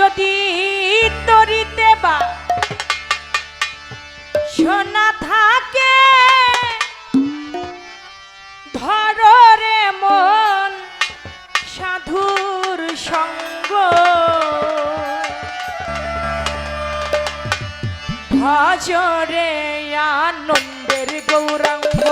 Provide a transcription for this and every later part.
যদি তরিতে বা সোনা থাকে ধরো মন সাধুর সঙ্গ। ভজরে আনন্দের গৌরাঙ্গ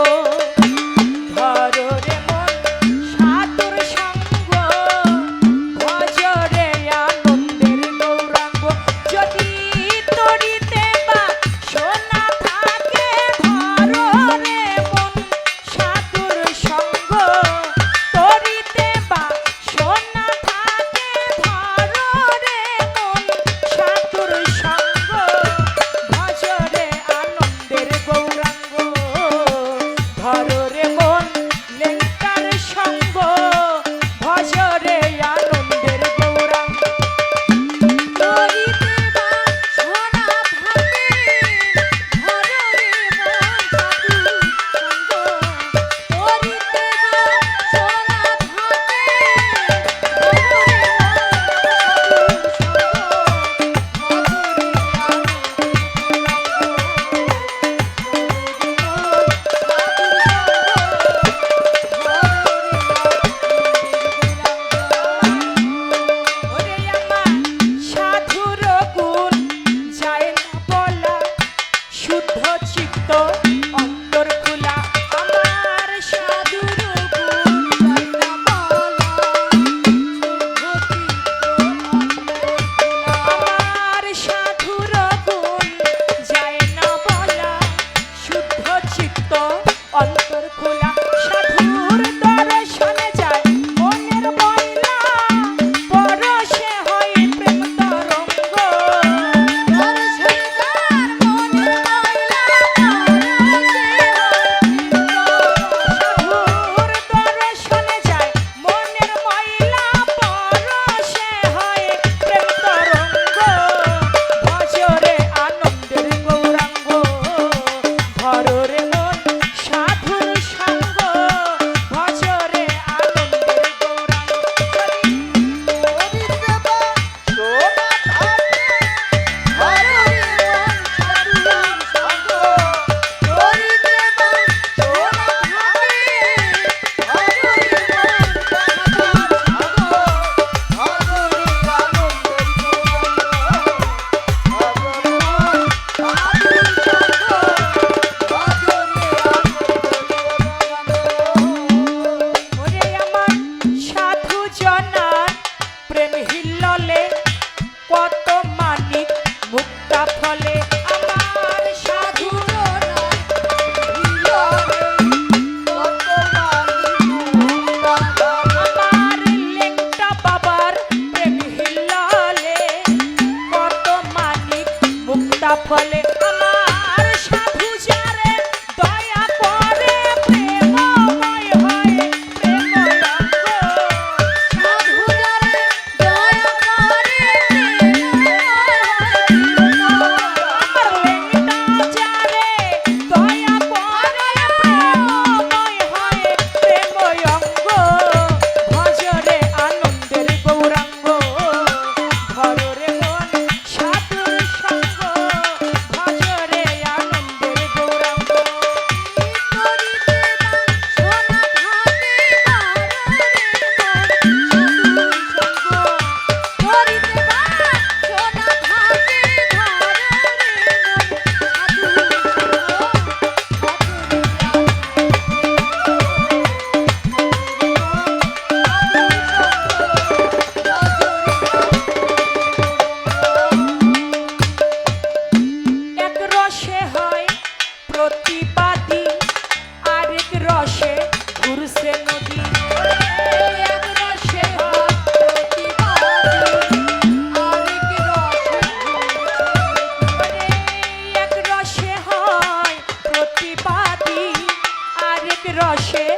Cheio.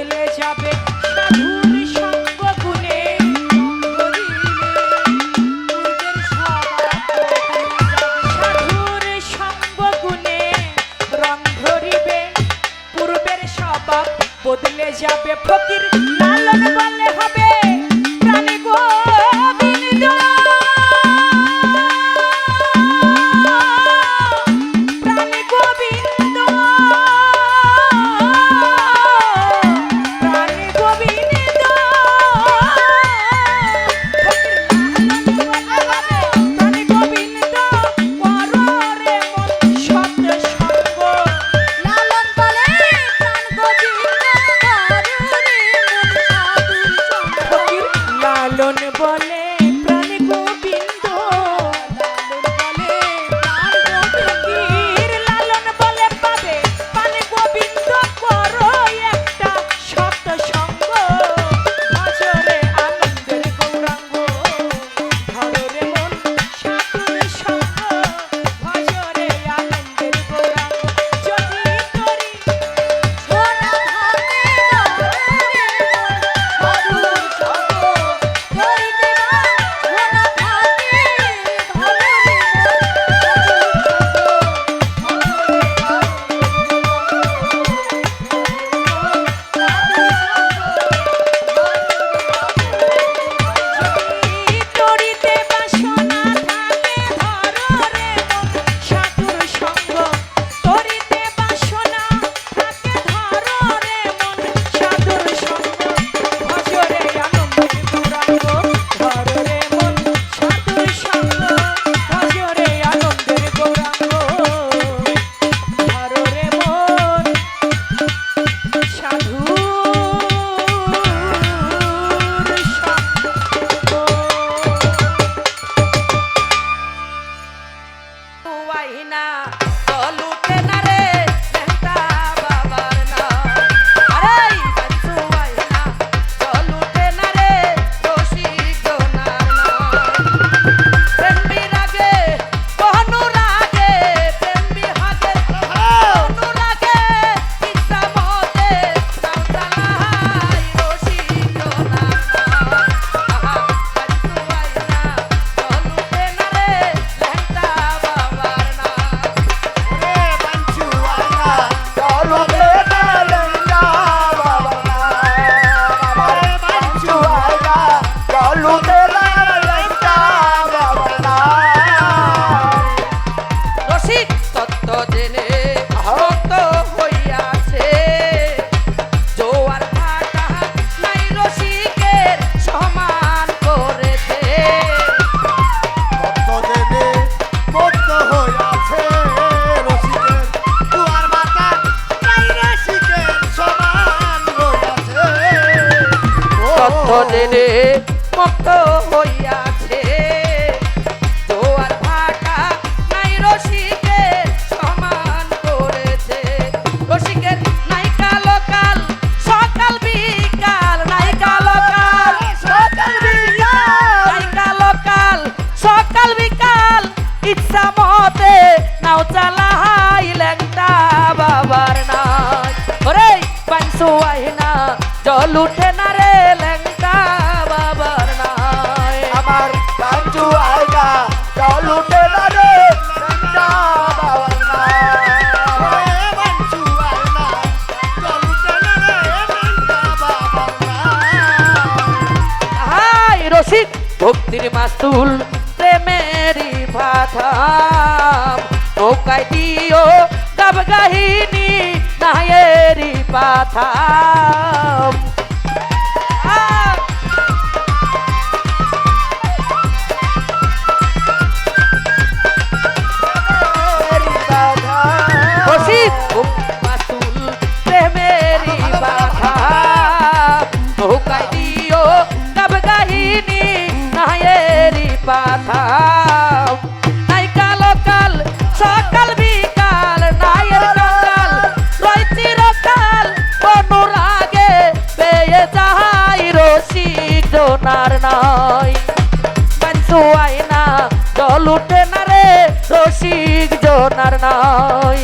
বদলে যাবে ধরিবে পূর্বের স্বভাব বদলে যাবে। ফকির লালন বলে রে মক্কা ভক্তির মাসুল প্রেমেরি পাথাম নৌকায় দিও গাব গাহিনী নায়েরি পাথাম। লুটে না রে রসিক জোনার নাই।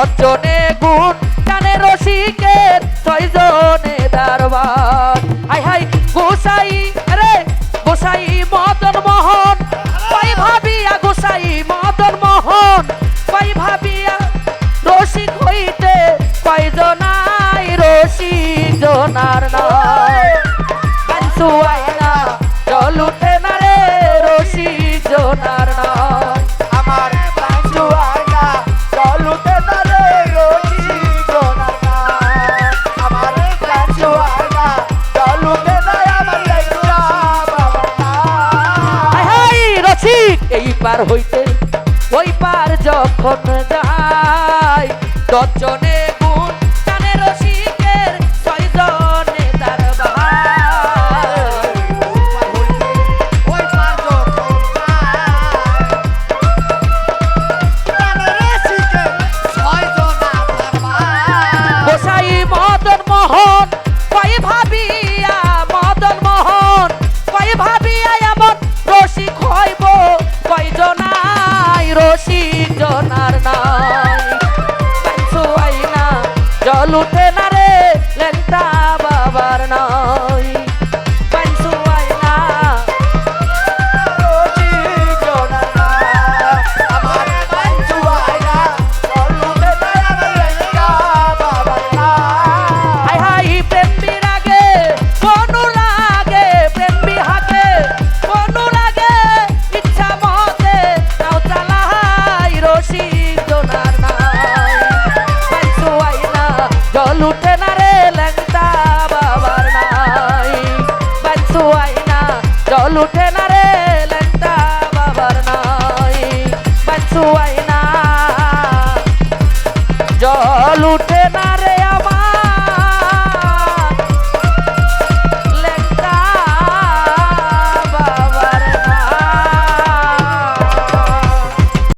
সজ্জনে গুণ কানে রসিকের ছয়জনে দারবার। হাই হাই, গোসাই রে, গোসাই মদন মোহন। কই ভাবিয়া গোসাই মদন মোহন? কই ভাবিয়া রসিক হইতে কয় রসিক জনার না পার হইতে ওই পার যখন যায় দচনে চল উঠে না রে ল্যাংটা, বাবার নাই। বাচ্চু আইনা চল উঠে না রে ল্যাংটা, বাবার নাই। বাচ্চু আইনা জল উঠে